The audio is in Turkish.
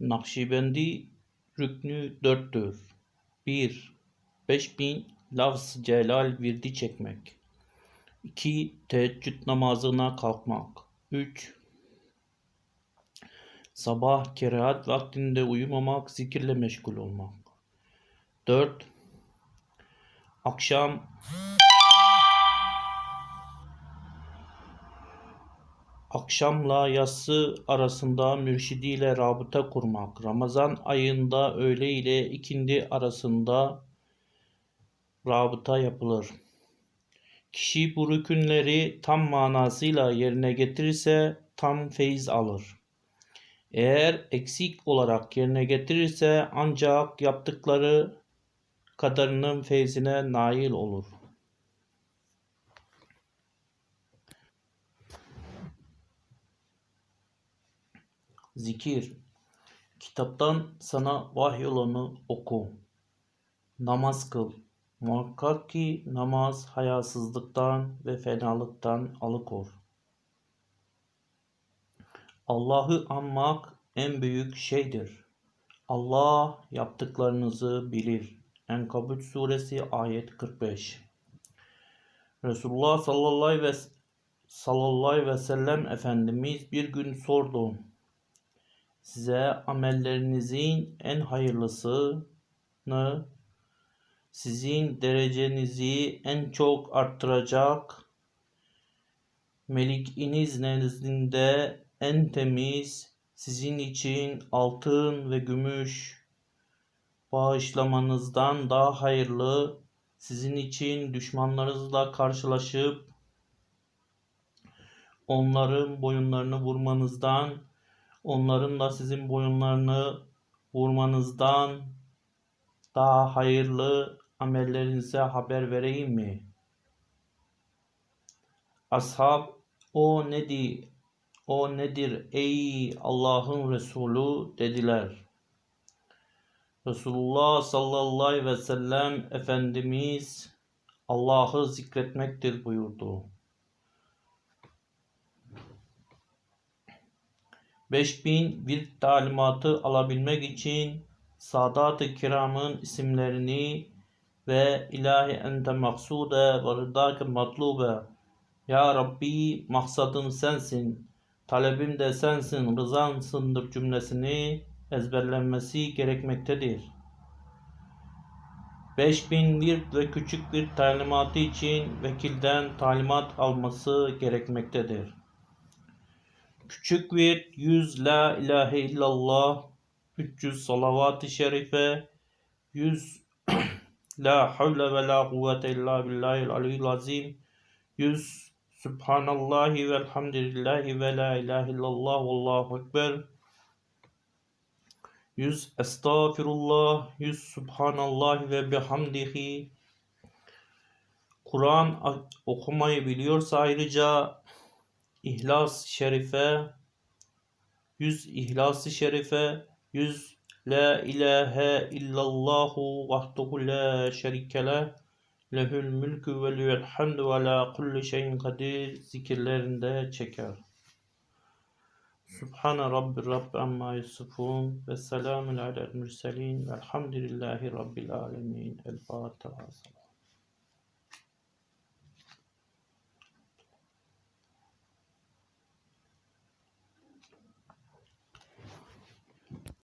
Nakşibendi rüknü dörttür. 1. 5000 lafz celal virdi çekmek. 2. Teheccüd namazına kalkmak. 3. Sabah kerahat vaktinde uyumamak, zikirle meşgul olmak. 4. Akşam Akşamla yatsı arasında mürşidiyle rabıta kurmak. Ramazan ayında öğle ile ikindi arasında rabıta yapılır. Kişi bu rükünleri tam manasıyla yerine getirirse tam feyiz alır. Eğer eksik olarak yerine getirirse ancak yaptıkları kadarının feyzine nail olur. Zikir Kitaptan sana vahyolanı oku. Namaz kıl. Muhakkak ki namaz hayasızlıktan ve fenalıktan alıkor. Allah'ı anmak en büyük şeydir. Allah yaptıklarınızı bilir. Enkabut suresi ayet 45 Resulullah sallallahu ve, sallallahu ve sellem Efendimiz bir gün sordu. Size amellerinizin en hayırlısını, sizin derecenizi en çok arttıracak, melikiniz nezdinde en temiz, sizin için altın ve gümüş bağışlamanızdan daha hayırlı, sizin için düşmanlarınızla karşılaşıp onların boyunlarını vurmanızdan, onların da sizin boyunlarını vurmanızdan daha hayırlı amellerinize haber vereyim mi? Ashab o nedir? O nedir ey Allah'ın Resulü dediler. Resulullah sallallahu aleyhi ve sellem Efendimiz Allah'ı zikretmektir buyurdu. 5000 virt talimatı alabilmek için Sadat-ı Kiram'ın isimlerini ve ilahi ente maksude ve rıdâke matlube Ya Rabbi maksadım sensin, talebim de sensin, rızansındır cümlesini ezberlenmesi gerekmektedir. 5000 virt ve küçük bir talimatı için vekilden talimat alması gerekmektedir. Küçük virt 100 La ilahe illallah, 300 salavat-ı şerife, 100 La havle ve la kuvvete illa billahil aliyyil azim, 100 Subhanallahi velhamdülillahi ve la ilahe illallah vallahu ekber, 100 Estağfirullah, 100 Subhanallah ve bihamdihi. Kur'an okumayı biliyorsa ayrıca İhlas Şerife, 100 İhlas-ı Şerife, 100 La ilahe illallahu vahduhu la şerike leh, lehül mülkü ve lehül hamdu ve la kulli şeyin kadir zikirlerinde çeker. Subhane Rabbi Rabbi amma yusufun ve selamun alel mürselin velhamdülillahi Rabbil alemin. El Fatiha.